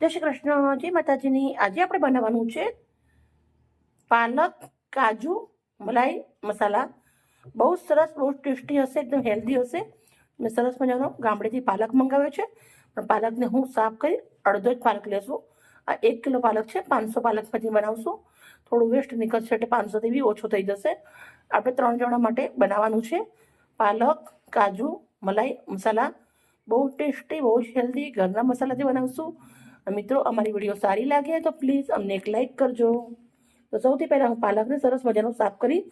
જય શ્રી કૃષ્ણ, જય માતાજીની. આજે આપણે બનાવવાનું છે પાલક, કાજુ, મલાઈ, મસાલા. બહુ સરસ, બહુ ટેસ્ટી હશે, એકદમ હેલ્ધી હશે. મેં સરસ મજાનો ગામડેથી પાલક મંગાવ્યો છે. પણ પાલકને હું સાફ કરી અડધો જ પાલક લેશું. આ એક કિલો પાલક છે, પાંચસો પાલકમાંથી બનાવશું. થોડું વેસ્ટ નીકળશે એટલે પાંચસોથી બી ઓછો થઈ જશે. આપણે ત્રણ જણા માટે બનાવવાનું છે. પાલક, કાજુ, મલાઈ, મસાલા. બહુ ટેસ્ટી, બહુ જ હેલ્ધી ઘરના મસાલાથી બનાવશું. મિત્રો, અમારી વીડિયો સારી લાગે તો પ્લીઝ અમને એક લાઇક કરજો. તો સૌથી પહેલાં હું પાલકને સરસ મજાનું સાફ કરી,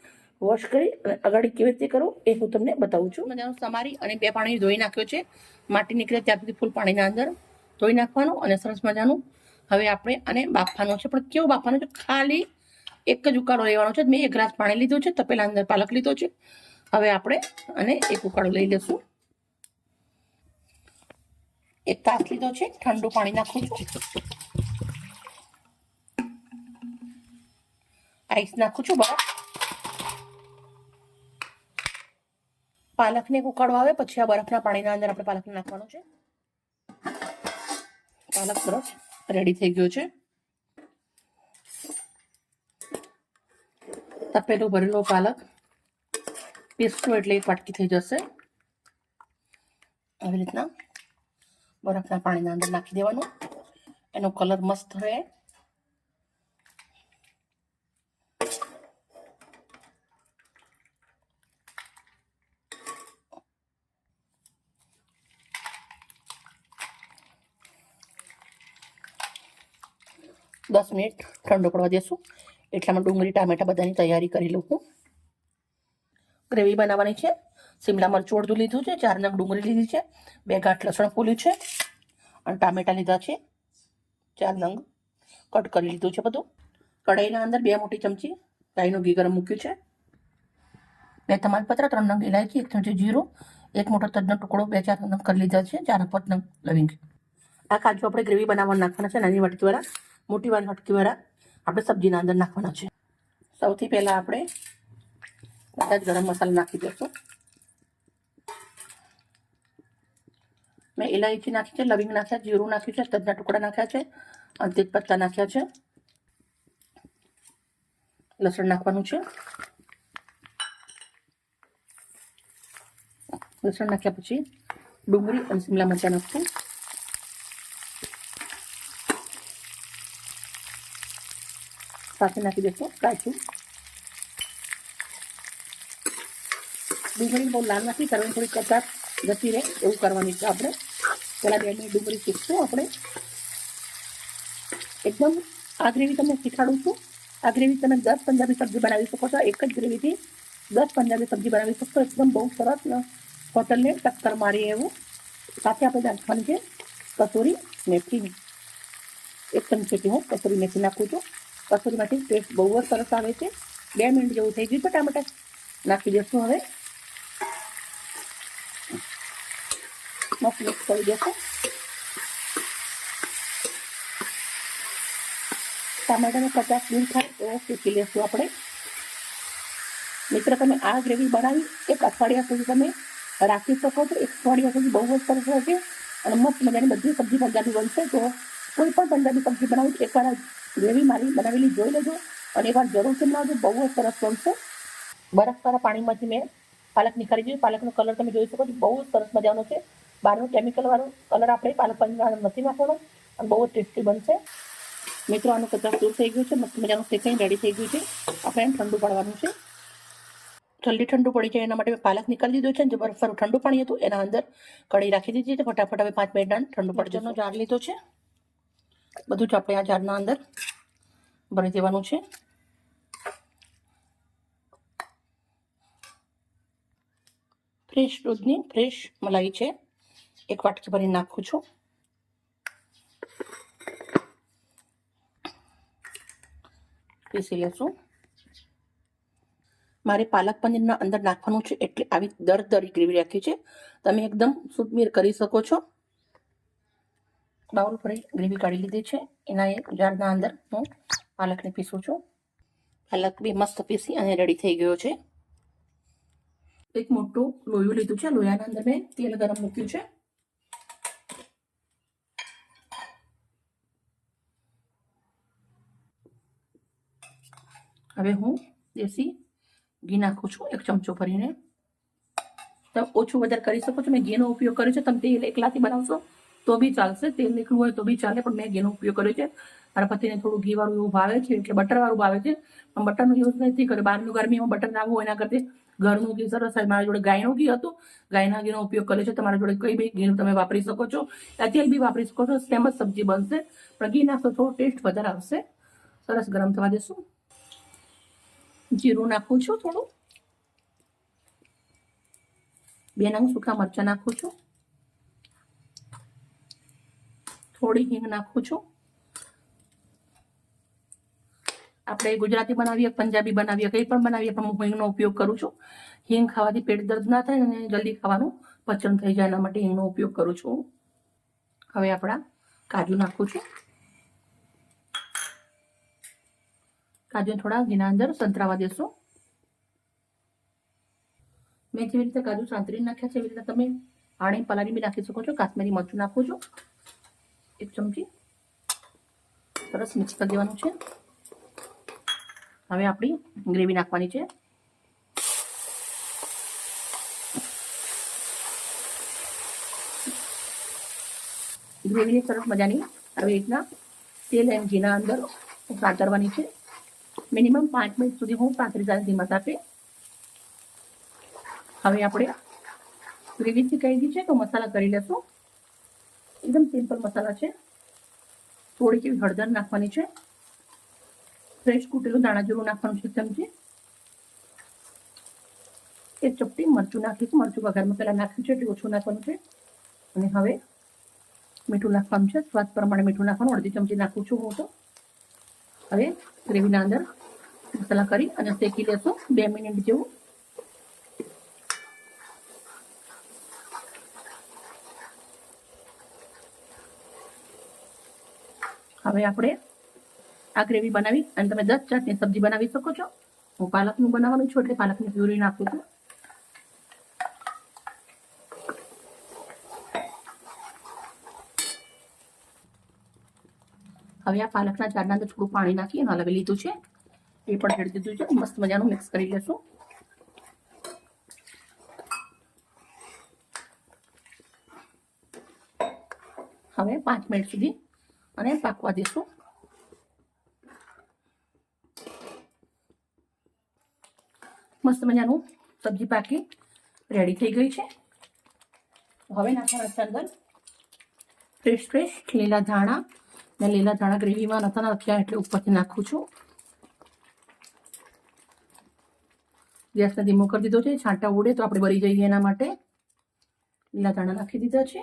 વોશ કરી અને અગાડી કેવી રીતે કરું એ હું તમને બતાવું છું. મજાનું સમારી અને બે પાણી ધોઈ નાખ્યો છે. માટી નીકળે ત્યાં સુધી ફૂલ પાણીના અંદર ધોઈ નાખવાનું અને સરસ મજાનું હવે આપણે આને બાફવાનું છે. પણ કેવું બાફવાનું છે? ખાલી એક જ ઉકાળો લેવાનો છે. મેં એક ગ્લાસ પાણી લીધું છે. તપેલા અંદર પાલક લીધો છે. હવે આપણે અને એક ઉકાળો લઈ લઈશું. એક તાસ લીધો છે ઠંડુ પાણી નાખું છું. આઈસ નાખું છું બરાબર પાલકને એક ઉકાળો આવે, પછી આ બરફના પાણીના અંદર આપણે પાલક નાખવાનું છે. પાલક સરસ રેડી થઈ ગયો છે. તપેલું ભરેલો પાલક. પીસું એટલે વાટકી થઈ જશે. આવી રીતના. બરફના પાણીના અંદર નાખી દેવાનું. એનો કલર મસ્ત રહે. દસ મિનિટ ઠંડો પડવા દેશું. એટલામાં ડુંગળી, ટામેટા બધાની તૈયારી કરી લઉં હું. ગ્રેવી બનાવવાની છે. શિમલા મરચું અડધું લીધું છે, ચાર નંગ ડુંગળી લીધી છે, બે ગાંઠ લસણ ફૂલ્યું છે અને ટામેટા લીધા છે, ચાર નંગ. કટ કરી લીધું છે બધું. કઢાઈના અંદર બે મોટી ચમચી ગાયનું ઘી ગરમ મૂક્યું છે. બે તમાલપત્ર, ત્રણ નંગ ઇલાયચી એક ચમચી જીરું, એક મોટો તજનો ટુકડો, બે ચાર નંગ કરી લીધા છે, ચાર પાંચ નંગ લવિંગ. આ કાજુ આપણે ગ્રેવી બનાવવા નાખવાના છે, નાની વાટકી વાળા, મોટી વાળી વાટકી વાળા, આપણે સબ્જીના અંદર નાખવાના છે. સૌથી પહેલાં આપણે બધા જ ગરમ મસાલા નાખી દઈશું. મેં ઇલાયચી નાખી છે લવિંગ નાખ્યા જીરું નાખ્યું છે તજના ટુકડા નાખ્યા છે અને તેજપત્તા નાખ્યા છે. લસણ નાખવાનું છે. લસણ નાખ્યા પછી ડુંગળી અને શિમલા મરચાં નાખશું. સાથે નાખી દેશો કાચું ડુંગળી બહુ લાલ નથી, કરવાની થોડી કચાશ જતી રહે, એવું કરવાની છે આપણે. પહેલાં બે મિનિટ ડુંગળી શીખશું આપણે. એકદમ આ ગ્રેવી તમને શીખાડું છું. આ ગ્રેવી તમે દસ પંજાબી સબ્જી બનાવી શકો છો. એક જ ગ્રેવીથી દસ પંજાબી સબ્જી બનાવી શકશો. એકદમ બહુ સરસ હોટલને ટક્કર મારી એવું. સાથે આપણે નાખવાની છે કસૂરી મેથીની એક ચમચીથી હું કસૂરી મેથી નાખું છું. કસૂરી મેથી ટેસ્ટ બહુ જ સરસ આવે છે. બે મિનિટ જેવું થઈ ગયું છે ટામેટા. નાખી દઈશું હવે. મિક્સ કરી દેશું ટામેટાને પચાસ મિનિટ થાય એવો શીખી લેશું આપણે. મિત્ર, તમે આ ગ્રેવી બનાવી એક અઠવાડિયા સુધી તમે રાખી શકો છો. એક અઠવાડિયા સુધી બહુ જ સરસ રહેશે અને મસ્ત મજાની બધી સબ્જી પંજાબી બનશે. તો કોઈ પણ પંજાબી સબ્જી બનાવી એકવાર ગ્રેવી મારી બનાવેલી જોઈ લેજો અને એકવાર જરૂરથી બનાવજો. બહુ જ સરસ બનશે. બરફવાળા પાણીમાંથી મેં પાલક નીકાળી દીધું પાલકનો કલર તમે જોઈ શકો છો. બહુ સરસ મજાનો છે. બહારનો કેમિકલ વાળો કલર આપણે પાલક પનીર નથી નાખવાનો અને બહુ જ ટેસ્ટી બનશે. મિત્રો આનું કચાસ દૂર થઈ ગયું છે મસ્ત મજાનું શેકાઈ રેડી થઈ ગયું છે. આપણે એમ ઠંડુ પડવાનું છે. જલ્દી ઠંડુ પડી જાય એના માટે મેં પાલક નીકાળી દીધો છે જે બરફવાળું ઠંડુ પાણી હતું એના અંદર કઢી રાખી દીધી છે. ફટાફટ હવે પાંચ મિનિટ ઠંડુ પડજોનો જાર લીધો છે. બધું જ આપણે આ જારના અંદર ભરી દેવાનું છે. ફ્રેશ દૂધની ફ્રેશ મલાઈ છે. એક વાટકી ભરી નાખું છું. પીસી લેશું. મારે પાલક પનીરના અંદર નાખવાનું છે એટલે આવી દર દરી ગ્રેવી રાખી છે. તમે એકદમ સુતમીર કરી શકો છો. બાઉલ ભરી ગ્રેવી કાઢી લીધી છે. એના એ જારના અંદર હું પાલકને પીસું છું. પાલક બી મસ્ત પીસી અને રેડી થઈ ગયો છે. એક મોટું લોયું લીધું છે. લોયાના અંદર મેં તેલ ગરમ મૂક્યું છે. હવે હું દેશી ઘી નાખું છું, એક ચમચો ભરીને. તમે ઓછું વધારે કરી શકો છો. મેં ઘીનો ઉપયોગ કર્યો છે. તમે તેલ એકલાથી બનાવશો તો બી ચાલશે. તેલ નીકળવું હોય તો બી ચાલે, પણ મેં ઘીનો ઉપયોગ કર્યો છે. મારા પતિને થોડું ઘી વાળું એવું ભાવે છે, એટલે બટર વાળું ભાવે છે. પણ બટરનો યુઝ નથી કર્યો. બહારનું ગરમીમાં બટર નાખવું હોય એના કરતી ઘરનું ઘી સરસ હોય મારા જોડે ગાયનું ઘી હતું. ગાયના ઘીનો ઉપયોગ કર્યો છે. તમારા જોડે કઈ બી ઘીનું તમે વાપરી શકો છો. આ તેલ બી વાપરી શકો છો. સેમ જ સબ્જી બનશે. પણ ઘી નાખશો થોડો ટેસ્ટ વધારે આવશે. સરસ ગરમ થવા દેશું. જીરું નાખું છું થોડું. બે નંગ સૂકા મરચાં નાખું છું. થોડી હિંગ નાખું છું. આપણે ગુજરાતી બનાવીએ, પંજાબી બનાવીએ, કંઈ પણ બનાવીએ, પણ હું હિંગનો ઉપયોગ કરું છું. હિંગ ખાવાથી પેટ દર્દ ના થાય અને જલ્દી ખાવાનું પચન થઈ જાય, એના માટે હિંગનો ઉપયોગ કરું છું. હવે આપણા કાજુ નાખું છું. કાજુ થોડા ઘીના અંદર સંતરાવા દેશું. મેં જેવી રીતે કાજુ સાંતરી નાખ્યા છે, એવી રીતે તમે આણી પલાળી બી નાખી શકો છો. કાશ્મીરી મરચું નાખું છું. એક ચમચી. સરસ મિક્સ કરી દેવાનું છે. હવે આપણી ગ્રેવી નાખવાની છે. ગ્રેવીની સરસ મજાની આવી રીતના તેલ એમ ઘીના અંદર સાંતરવાની છે. મિનિમમ પાંચ મિનિટ સુધી હું પાંત્રીસ હજાર ધીમા તાપે હવે આપણે ગ્રેવીથી કહી દી છે તો મસાલા કરી લેશું. એકદમ સિમ્પલ મસાલા છે. થોડીક એવી હળદર નાખવાની છે. ફ્રેશ કૂટેલું દાણા જીરું નાખવાનું છે ચમચી. એક ચપટી મરચું નાખીશું. મરચું વઘારમાં પહેલાં નાખ્યું છે, એટલે ઓછું નાખવાનું છે. અને હવે મીઠું નાખવાનું છે. સ્વાદ પ્રમાણે મીઠું નાખવાનું. અડધી ચમચી નાખું છું હું તો. હવે ગ્રેવીના અંદર મસાલા કરી અને શેકી લેશું બે મિનિટ જેવું. હવે આપણે આ ગ્રેવી બનાવી અને તમે દસ જાતની સબ્જી બનાવી શકો છો. હું પાલકનું બનાવવાનું છું એટલે પાલકની પ્યુરી નાખું છું. હવે આ પાલકના ઝાડના અંદર થોડું પાણી નાખી અને હલાવી લીધું છે. એ પણ એડ દીધું છે. મસ્ત મજાનું મિક્સ કરી લેશું. હવે પાંચ મિનિટ સુધી અને પાકવા દઈશું મસ્ત મજાનું સબ્જી પાકી રેડી થઈ ગઈ છે. હવે નાખવાના છે અંદર ફ્રેશ ફ્રેશ લીલા ધાણા ને લીલા ધાણા ગ્રેવીમાં નતા નાખ્યા એટલે ઉપરથી નાખું છું. ગેસને ધીમો કરી દીધો છે, છાંટા ઉડે તો આપણે બળી જઈએ એના માટે. લીલા ધાણા નાખી દીધા છે.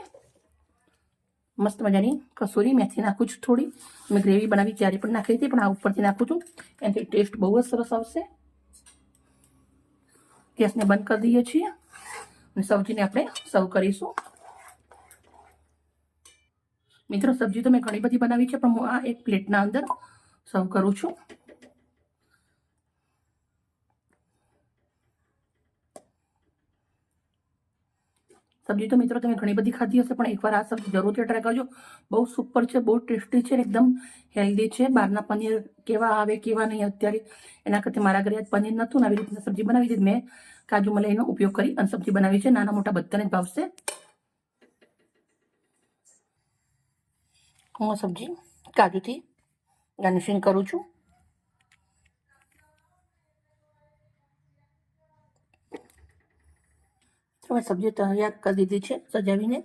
મસ્ત મજાની કસૂરી મેથી નાખું છું થોડી. મેં ગ્રેવી બનાવી ત્યારે પણ નાખી હતી, પણ આ ઉપરથી નાખું છું. એનાથી ટેસ્ટ બહુ જ સરસ આવશે. ગેસને બંધ કરી દઈએ છીએ અને સબ્જીને આપણે સર્વ કરીશું. મિત્રો, સબ્જી તો મેં ઘણી બધી બનાવી છે, પણ હું આ એક પ્લેટના અંદર સર્વ કરું છું. સબ્જી તો મિત્રો તમે ઘણી બધી ખાધી હશે, પણ એકવાર આ સબ્જી જરૂરથી ટ્રાય કરજો. બહુ સુપર છે, બહુ ટેસ્ટી છે, એકદમ હેલ્ધી છે. બહારના પનીર કેવા આવે, કેવા નહીં, અત્યારે એના કરતાં મારા ઘરે આજ પનીર નહોતું ને આવી રીતના સબ્જી બનાવી દીધી. મેં કાજુ મલાઈનો ઉપયોગ કરી અને સબ્જી બનાવી છે. નાના મોટા બધાને જ ભાવશે. હું સબ્જી કાજુથી ગાર્નિશિંગ કરું છું. મેં સબ્જી તૈયાર કરી દીધી છે, સજાવીને.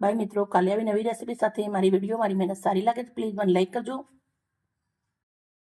બાય મિત્રો, કાલે આવી નવી રેસીપી સાથે મારી વીડિયો, મારી મહેનત સારી લાગે તો પ્લીઝ મને લાઈક કરજો.